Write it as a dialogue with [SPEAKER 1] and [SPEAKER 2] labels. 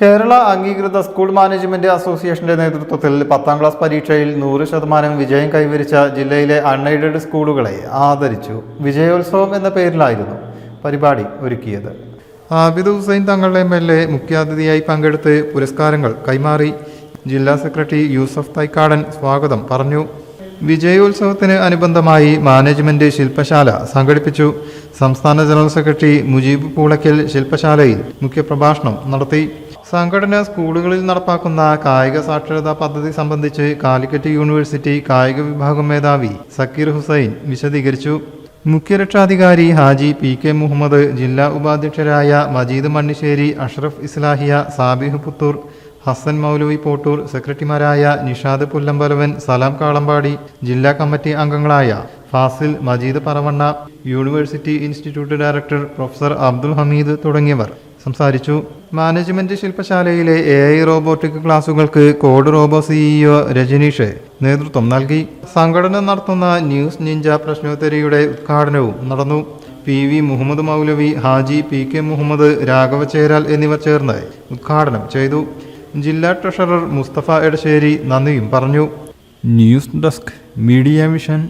[SPEAKER 1] കേരള അംഗീകൃത school management അസോസിയേഷന്റെ നേതൃത്വത്തിൽ പത്താം ക്ലാസ് പരീക്ഷയിൽ നൂറ് ശതമാനം വിജയം കൈവരിച്ച ജില്ലയിലെ അൺഎയ്ഡഡ് സ്കൂളുകളെ ആദരിച്ചു. വിജയോത്സവം എന്ന പേരിലായിരുന്നു പരിപാടി ഒരുക്കിയത്. ആബിദ് ഹുസൈൻ തങ്ങളുടെ എം എൽ എ മുഖ്യാതിഥിയായി പങ്കെടുത്ത് പുരസ്കാരങ്ങൾ കൈമാറി. ജില്ലാ സെക്രട്ടറി യൂസഫ് തൈക്കാടൻ സ്വാഗതം പറഞ്ഞു. വിജയോത്സവത്തിന് അനുബന്ധമായി മാനേജ്മെന്റ് ശില്പശാല സംഘടിപ്പിച്ചു. സംസ്ഥാന ജനറൽ സെക്രട്ടറി മുജീബ് പൂളയ്ക്കൽ ശില്പശാലയിൽ മുഖ്യപ്രഭാഷണം നടത്തി. സംഘടന സ്കൂളുകളിൽ നടപ്പാക്കുന്ന കായിക സാക്ഷരതാ പദ്ധതി സംബന്ധിച്ച് കാലിക്കറ്റ് യൂണിവേഴ്സിറ്റി കായിക വിഭാഗം മേധാവി സക്കീർ ഹുസൈൻ വിശദീകരിച്ചു. മുഖ്യരക്ഷാധികാരി ഹാജി പി കെ മുഹമ്മദ് ജില്ലാ ഉപാധ്യക്ഷരായ മജീദ് മണ്ണിശ്ശേരി അഷ്റഫ് ഇസ്ലാഹിയ സാബിഹ് പുത്തൂർ ഹസൻ മൗലവി പോട്ടൂർ സെക്രട്ടറിമാരായ നിഷാദ് പുല്ലമ്പലവൻ സലാം കാളമ്പാടി ജില്ലാ കമ്മിറ്റി അംഗങ്ങളായ Fasil Majeed Paravanna university institute director professor Abdul Hameed തുടങ്ങിയവർ. സംസാരിച്ചു. മാനേജ്മെന്റ് ശില്പശാലയിലെ എ ഐ റോബോട്ടിക് ക്ലാസുകൾക്ക് കോഡ് റോബോ സിഇഒ രജനീഷ് നേതൃത്വം നൽകി. സംഘടന നടത്തുന്ന ന്യൂസ് നിഞ്ച പ്രശ്നോത്തരിയുടെ ഉദ്ഘാടനവും നടന്നു. P V Muhammad Moulavi Haji P K Muhammad Raghava Cheral എന്നിവർ ചേർന്ന് ഉദ്ഘാടനം ചെയ്തു. ജില്ലാ ട്രഷറർ മുസ്തഫ എടശ്ശേരി നന്ദിയും പറഞ്ഞു. News desk media vision